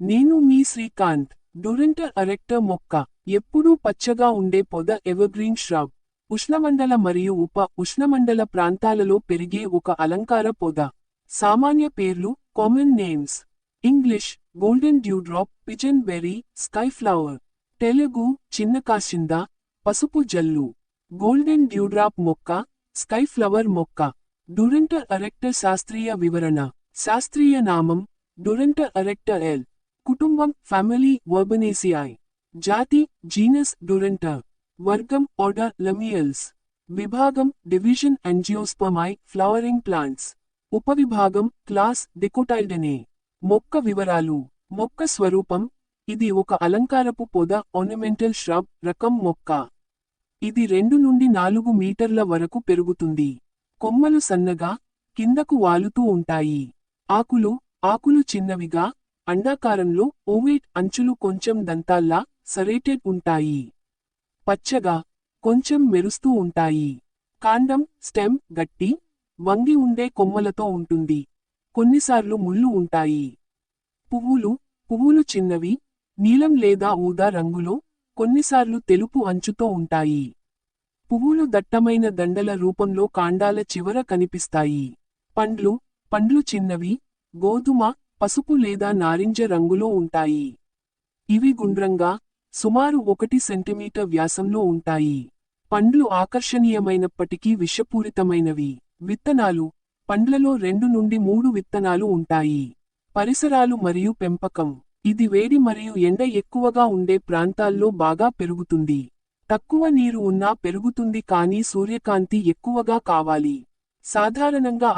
నేను మీ శ్రీకాంత్ డొరెంటర్ అరెక్టర్ మొక్క ఎప్పుడూ పచ్చగా ఉండే పొద ఎవర్గ్రీన్ ష్రబ్ ఉష్ణమండల మరియు ఉప ఉష్ణమండల ప్రాంతాలలో పెరిగే ఒక అలంకార పొద. సామాన్య పేర్లు common names English golden dewdrop pigeon berry sky flower Telugu చిన్న కాసింద పసుపు జల్లు. గోల్డెన్ డ్యూడ్రాప్ మొక్క స్కై ఫ్లవర్ మొక్క. డురెంటర్ అరెక్టర్ శాస్త్రీయ వివరణ. శాస్త్రీయ నామం డురెంటర్ అరెక్టర్ ఎల్. కుటుంబం ఫ్యామిలీ వర్బనేసియాయ్ జాతి జీనస్ డురెంటా. వర్గం ఆర్డర్ లమియల్స్. విభాగం డివిజన్ అంజియోస్పమై ఫ్లవరింగ్ ప్లాంట్స్. ఉపవిభాగం క్లాస్ డెకోటైల్డెనే. మొక్క వివరాలు. మొక్క స్వరూపం. ఇది ఒక అలంకారపు పొద ఆర్నమెంటల్ ష్రబ్ రకం మొక్క. ఇది రెండు నుండి నాలుగు మీటర్ల వరకు పెరుగుతుంది. కొమ్మలు సన్నగా కిందకు వాలుతూ ఉంటాయి. ఆకులు ఆకులు చిన్నవిగా అండాకారంలో ఓవేట్ అంచులు కొంచెం దంతాల్లా సరేటెడ్ ఉంటాయి. పచ్చగా కొంచెం మెరుస్తూ ఉంటాయి. కాండం స్టెమ్ గట్టి వంగి ఉండే కొమ్మలతో ఉంటుంది. కొన్నిసార్లు ముళ్ళు ఉంటాయి. పువ్వులు పువ్వులు చిన్నవి నీలం లేదా ఊదా రంగులో కొన్నిసార్లు తెలుపు అంచుతో ఉంటాయి. పువ్వులు దట్టమైన దండల రూపంలో కాండాల చివర కనిపిస్తాయి. పండ్లు పండ్లు చిన్నవి గోధుమ పసుపు లేదా నారింజ రంగులో ఉంటాయి. ఇవి గుండ్రంగా సుమారు ఒకటి సెంటీమీటర్ వ్యాసంలో ఉంటాయి. పండ్లు ఆకర్షణీయమైనప్పటికీ విషపూరితమైనవి. విత్తనాలు పండ్లలో రెండు నుండి మూడు విత్తనాలు ఉంటాయి. పరిసరాలు మరియు పెంపకం. ఇది వేడి మరియు ఎండ ఎక్కువగా ఉండే ప్రాంతాల్లో బాగా పెరుగుతుంది. తక్కువ నీరు ఉన్నా పెరుగుతుంది కానీ సూర్యకాంతి ఎక్కువగా కావాలి. సాధారణంగా